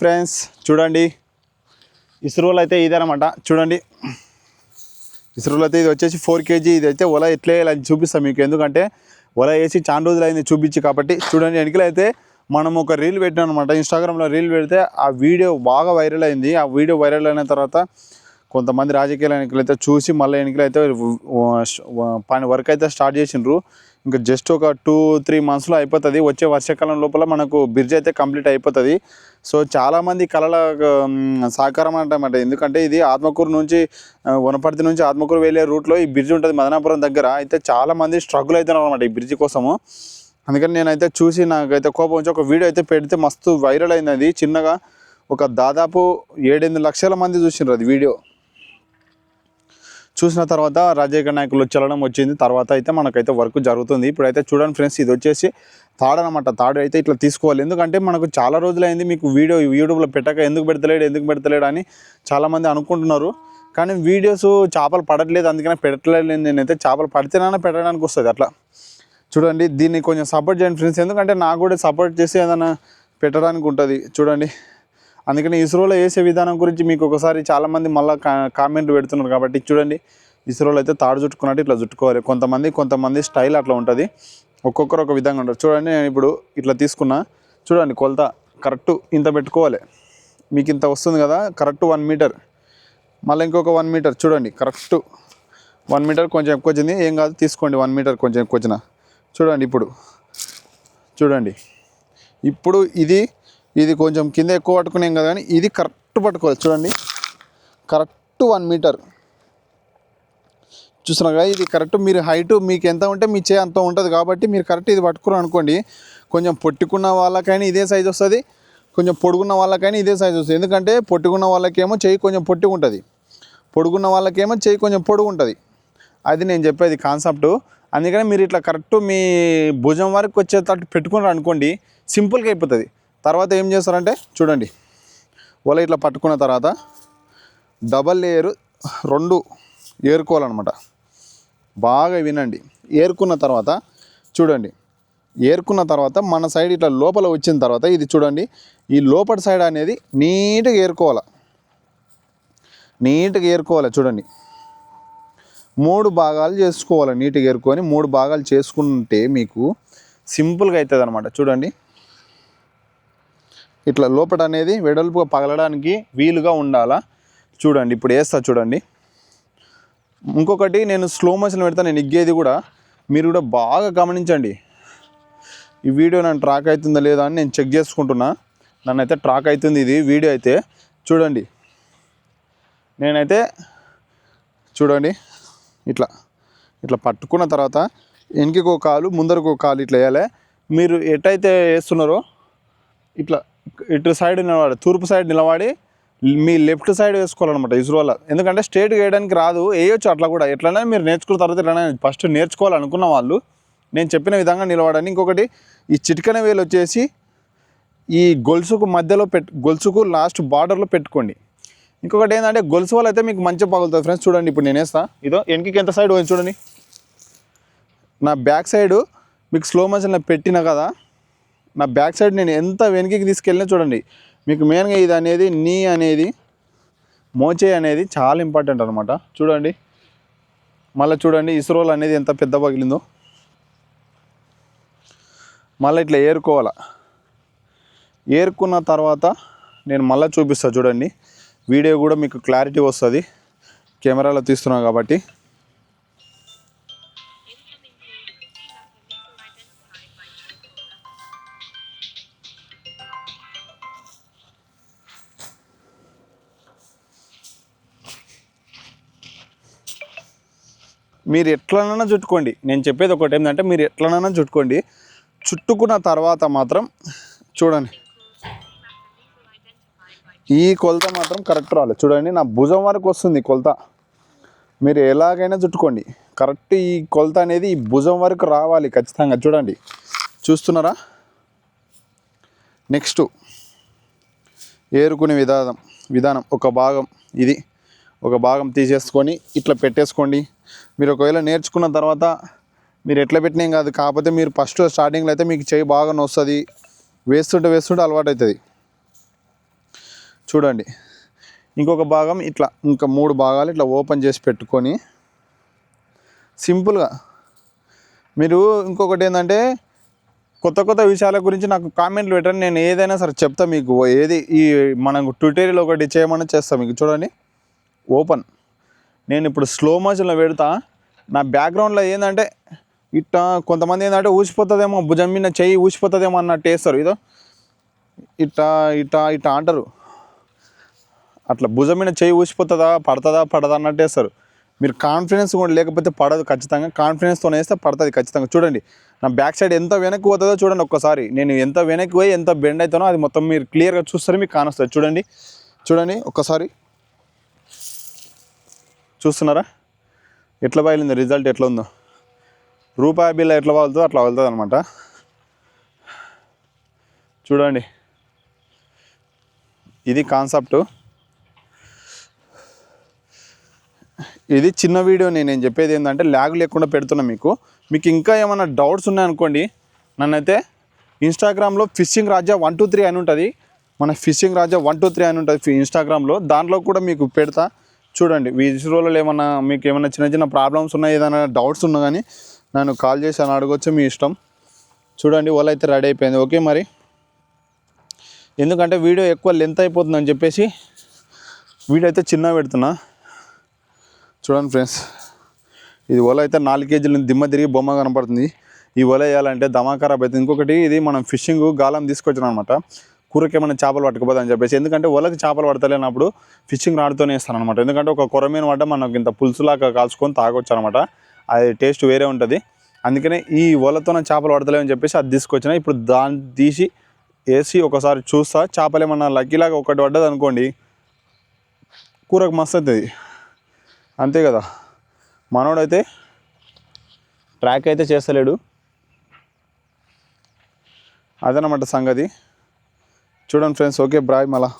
Friends చూడండి. ఇస్రోలు అయితే ఇదేనమాట. చూడండి. ఇస్రోలు అయితే ఇది వచ్చేసి ఫోర్ కేజీ ఇది అయితే ఒల ఎట్లా వేయాలని చూపిస్తాం మీకు. ఎందుకంటే ఒల వేసి చాలా రోజులు అయింది చూపించి కాబట్టి. చూడండి వెనుకలైతే మనం ఒక రీల్ పెట్టాం అనమాట ఇన్స్టాగ్రామ్లో రీల్ పెడితే ఆ వీడియో బాగా వైరల్ అయింది. ఆ వీడియో వైరల్ అయిన తర్వాత కొంతమంది రాజకీయ నాయకులు అయితే చూసి మళ్ళీ ఎన్నికలు అయితే పని వర్క్ అయితే స్టార్ట్ చేసిండ్రు. ఇంకా జస్ట్ ఒక టూ త్రీ మంత్స్లో అయిపోతుంది. వచ్చే వర్షాకాలం లోపల మనకు బ్రిడ్జ్ అయితే కంప్లీట్ అయిపోతుంది. సో చాలామంది కళల సహకారం అంటామాట ఎందుకంటే ఇది ఆత్మకూరు నుంచి వనపర్తి నుంచి ఆత్మకూరు వెళ్ళే రూట్లో ఈ బ్రిడ్జ్ ఉంటుంది మదనాపురం దగ్గర. అయితే చాలామంది స్ట్రగుల్ అవుతున్నారు అనమాట ఈ బ్రిడ్జ్ కోసము. అందుకని నేనైతే చూసి నాకైతే కోపం వచ్చి ఒక వీడియో అయితే పెడితే మస్తు వైరల్ అయింది అది. చిన్నగా ఒక దాదాపు ఏడెనిమిది లక్షల మంది చూసిండ్రు అది వీడియో చూసిన తర్వాత రాజకీయ నాయకులు చల్లడం వచ్చింది. తర్వాత అయితే మనకైతే వర్క్ జరుగుతుంది. ఇప్పుడైతే చూడండి ఫ్రెండ్స్ ఇది వచ్చేసి తాడు అనమాట తాడు అయితే ఇట్లా తీసుకోవాలి. ఎందుకంటే మనకు చాలా రోజులైంది మీకు వీడియో యూట్యూబ్లో పెట్టక ఎందుకు పెడతలేడు ఎందుకు పెడతలేడు అని చాలామంది అనుకుంటున్నారు. కానీ వీడియోస్ చేపలు పడట్లేదు. అందుకనే పెట్టలేదు నేనైతే చేపలు పడితేనైనా పెట్టడానికి వస్తుంది అట్లా. చూడండి దీన్ని కొంచెం సపోర్ట్ చేయండి ఫ్రెండ్స్. ఎందుకంటే నాకు కూడా సపోర్ట్ చేసి ఏదైనా పెట్టడానికి ఉంటుంది. చూడండి. అందుకని ఇస్రోలో వేసే విధానం గురించి మీకు ఒకసారి చాలామంది మళ్ళీ కామెంట్లు పెడుతున్నారు కాబట్టి చూడండి. ఇస్రోలో అయితే తాడు చుట్టుకున్నట్టు ఇట్లా చుట్టుకోవాలి. కొంతమంది కొంతమంది స్టైల్ అట్లా ఉంటుంది. ఒక్కొక్కరు ఒక విధంగా ఉంటారు. చూడండి నేను ఇప్పుడు ఇట్లా తీసుకున్నా. చూడండి కొలత కరెక్ట్ ఇంత పెట్టుకోవాలి. మీకు ఇంత వస్తుంది కదా కరెక్ట్ వన్ మీటర్ మళ్ళీ ఇంకొక వన్ మీటర్ చూడండి కరెక్ట్ వన్ మీటర్ కొంచెం ఎక్కువ వచ్చింది. ఏం కాదు తీసుకోండి. వన్ మీటర్ కొంచెం ఎక్కువ వచ్చిన. చూడండి ఇప్పుడు. చూడండి. ఇప్పుడు ఇది ఇది కొంచెం కింద ఎక్కువ పట్టుకునేం కదా కానీ ఇది కరెక్ట్ పట్టుకోవాలి. చూడండి. Correct one metre. చూస్తున్నారు కదా ఇది కరెక్ట్. మీరు హైట్ మీకు ఎంత ఉంటే మీ చే అంత ఉంటుంది కాబట్టి మీరు కరెక్ట్ ఇది పట్టుకున్నారు అనుకోండి కొంచెం పొట్టుకున్న వాళ్ళకైనా ఇదే సైజ్ వస్తుంది కొంచెం పొడుగున్న వాళ్ళకైనా ఇదే సైజ్ వస్తుంది. ఎందుకంటే పొట్టుకున్న వాళ్ళకేమో చెయ్యి కొంచెం పొట్టిగా ఉంటుంది. పొడుగున్న వాళ్ళకేమో చెయ్యి కొంచెం పొడుగు ఉంటుంది. అది నేను చెప్పేది కాన్సెప్ట్ అందుకని మీరు ఇట్లా కరెక్ట్ మీ భుజం వరకు వచ్చేటట్టు పెట్టుకున్నారు అనుకోండి సింపుల్గా అయిపోతుంది. తర్వాత ఏం చేస్తారంటే చూడండి వల ఇట్లా పట్టుకున్న తర్వాత డబల్ లేయర్ రెండు ఏరుకోవాలన్నమాట. బాగా వినండి. ఏరుకున్న తర్వాత చూడండి ఏరుకున్న తర్వాత మన సైడ్ ఇట్లా లోపల వచ్చిన తర్వాత ఇది చూడండి ఈ లోపల సైడ్ అనేది నీట్గా ఏరుకోవాలి. నీట్గా ఏరుకోవాలి చూడండి. మూడు భాగాలు చేసుకోవాలి నీట్గా ఏరుకొని మూడు భాగాలు చేసుకుంటే మీకు సింపుల్గా అవుతుంది అనమాట చూడండి ఇట్లా లోపల అనేది వెడల్పుగా పగలడానికి వీలుగా ఉండాలా? చూడండి ఇప్పుడు వేస్తా చూడండి. ఇంకొకటి నేను స్లో మోషన్ పెడతా నేను ఇగ్గేది కూడా. మీరు కూడా బాగా గమనించండి. ఈ వీడియో నన్ను ట్రాక్ అవుతుందా లేదా అని నేను చెక్ చేసుకుంటున్నా. నన్నైతే ట్రాక్ అవుతుంది ఇది వీడియో అయితే. చూడండి. నేనైతే చూడండి ఇట్లా ఇట్లా పట్టుకున్న తర్వాత వెనకకు కాలు ముందరకు కాలు ఇట్లా వేయాలి. మీరు ఎటైతే వేస్తున్నారో ఇట్లా ఇటు సైడ్ నిలబడి తూర్పు సైడ్ నిలబడి మీ లెఫ్ట్ సైడ్ వేసుకోవాలన్నమాట ఇస్రోలో ఎందుకంటే స్ట్రేట్ వేయడానికి రాదు వేయొచ్చు అట్లా కూడా. ఎట్లనే మీరు నేర్చుకున్న తర్వాత ఎట్లనే ఫస్ట్ నేర్చుకోవాలనుకున్న వాళ్ళు నేను చెప్పిన విధంగా నిలబడని ఇంకొకటి ఈ చిటికన వేలు వచ్చేసి ఈ గొలుసుకు మధ్యలో పెట్ గొలుసుకు లాస్ట్ బార్డర్లో పెట్టుకోండి. ఇంకొకటి ఏంటంటే గొలుసు వల్ల అయితే మీకు మంచిగా పగులుతుంది ఫ్రెండ్స్. చూడండి ఇప్పుడు నేను వేస్తా. ఇదో వెనకకి ఎంత సైడ్ పోయింది చూడండి. నా బ్యాక్ సైడ్ మీకు స్లో మోషన్లో పెట్టిన కదా నా బ్యాక్ సైడ్ నేను ఎంత వెనకకి తీసుకెళ్ళినా చూడండి. మీకు మెయిన్గా ఇది అనేది నీ అనేది మోచే అనేది చాలా ఇంపార్టెంట్ అనమాట చూడండి. మళ్ళీ చూడండి ఇస్రోల్ అనేది ఎంత పెద్ద పగిలిందో. మళ్ళీ ఇట్లా ఏరుకోవాలా. ఏరుకున్న తర్వాత నేను మళ్ళీ చూపిస్తాను చూడండి. వీడియో కూడా మీకు క్లారిటీ వస్తుంది. కెమెరాలో తీస్తున్నాం కాబట్టి. మీరు ఎట్లనైనా చుట్టుకోండి. నేను చెప్పేది ఒకటి ఏంటంటే మీరు ఎట్లనైనా చుట్టుకోండి. చుట్టుకున్న తర్వాత మాత్రం చూడండి. ఈ కొలత మాత్రం కరెక్ట్ రాలేదు. చూడండి నా భుజం వరకు వస్తుంది కొలత. మీరు ఎలాగైనా చుట్టుకోండి. కరెక్ట్ ఈ కొలత అనేది ఈ భుజం వరకు రావాలి ఖచ్చితంగా. చూడండి. చూస్తున్నారా? నెక్స్ట్ ఏరుకునే విధానం విధానం. ఒక భాగం ఇది. ఒక భాగం తీసేసుకొని ఇట్లా పెట్టేసుకోండి. మీరు ఒకవేళ నేర్చుకున్న తర్వాత మీరు ఎట్లా పెట్టినా కాదు. కాకపోతే మీరు ఫస్ట్ స్టార్టింగ్లో అయితే మీకు చేయి బాగా నొస్తుంది. వేస్తుంటే వేస్తుంటే అలవాటు అవుతుంది చూడండి. ఇంకొక భాగం ఇట్లా ఇంకా మూడు భాగాలు ఇట్లా ఓపెన్ చేసి పెట్టుకొని సింపుల్గా మీరు ఇంకొకటి ఏంటంటే కొత్త కొత్త విషయాల గురించి నాకు కామెంట్లు పెట్టండి. నేను ఏదైనా సరే చెప్తా మీకు. ఏది ఈ మనకు ట్యూటోరియల్ ఒకటి చేయమని చేస్తా మీకు. చూడండి. ఓపెన్ నేను ఇప్పుడు స్లో మోషన్లో పెడతా. నా బ్యాక్గ్రౌండ్లో ఏంటంటే ఇట్ట కొంతమంది ఏంటంటే ఊసిపోతుందేమో భుజం మీద చెయ్యి ఊసిపోతుందేమో అన్నట్టు వేస్తారు ఇదో ఇట్ట ఇట్ట ఇట్ట అంటారు. అట్లా భుజం మీద చెయ్యి ఊసిపోతుందా పడుతుందా పడదా అన్నట్టు వేస్తారు మీరు కాన్ఫిడెన్స్ కూడా లేకపోతే పడదు ఖచ్చితంగా. కాన్ఫిడెన్స్తో వేస్తే పడుతుంది ఖచ్చితంగా. చూడండి నా బ్యాక్ సైడ్ ఎంత వెనక్కి పోతుందో చూడండి ఒక్కసారి. నేను ఎంత వెనక్కి పోయి ఎంత బెండ్ అవుతానో అది మొత్తం మీరు క్లియర్గా చూస్తారు మీకు కానొస్తుంది. చూడండి చూడండి ఒక్కసారి. చూస్తున్నారా? ఎట్లా బయలుంది? రిజల్ట్ ఎట్లా ఉందో? రూపాయి బిల్ల ఎట్లా వాళ్తుందో అట్లా వెళ్తుంది అనమాట చూడండి. ఇది కాన్సెప్ట్. ఇది చిన్న వీడియో నేను నేను చెప్పేది ఏంటంటే ల్యాగ్ లేకుండా పెడుతున్నా మీకు. మీకు ఇంకా ఏమైనా డౌట్స్ ఉన్నాయనుకోండి నన్నైతే ఇన్స్టాగ్రామ్లో fishing Raja one two three అని ఉంటుంది. మన fishing Raja one two three అని ఉంటుంది ఇన్స్టాగ్రామ్లో. దాంట్లో కూడా మీకు పెడతా. చూడండి విజువల్లో ఏమన్నా మీకు ఏమైనా చిన్న చిన్న ప్రాబ్లమ్స్ ఉన్నాయి? ఏదైనా డౌట్స్ ఉన్నా కానీ నన్ను కాల్ చేసి అని అడగొచ్చు మీ ఇష్టం. చూడండి ఓలా అయితే రెడీ అయిపోయింది. ఓకే మరి? ఎందుకంటే వీడియో ఎక్కువ లెంత్ అయిపోతుందని చెప్పేసి వీడియో అయితే చిన్న పెడుతున్నా. చూడండి ఫ్రెండ్స్ ఇది వల అయితే నాలుగు కేజీలు దిమ్మ తిరిగి బొమ్మ కనపడుతుంది. ఈ వల వేయాలంటే దమా ఖరాబ్ అవుతుంది ఇంకొకటి ఇది మనం ఫిషింగ్ గాలం తీసుకొచ్చాం అనమాట కూరకి ఏమైనా చేపలు పట్టుకుపోదని చెప్పేసి. ఎందుకంటే వాళ్ళకి చేపలు పడతలేనప్పుడు ఫిషింగ్ రాడుతోనే ఇస్తాను అనమాట ఎందుకంటే ఒక కొరమీన పడ్డ మనకి ఇంత పులుసులాగా కాల్చుకొని తాగొచ్చు అనమాట అది టేస్ట్ వేరే ఉంటుంది. అందుకనే ఈ వలతోనే చేపలు పడతలేమని చెప్పేసి అది తీసుకొచ్చిన. ఇప్పుడు దాన్ని తీసి వేసి ఒకసారి చూస్తా. చేపలు ఏమన్నా లక్కీలాగా ఒకటి పడ్డది అనుకోండి కూరకు మస్తు అవుతుంది అంతే కదా. మనోడైతే ట్రాక్ అయితే చేస్తలేడు. అదనమాట సంగతి. చూడండి ఫ్రెండ్స్ ఓకే బ్రాయ్ మళ్ళా.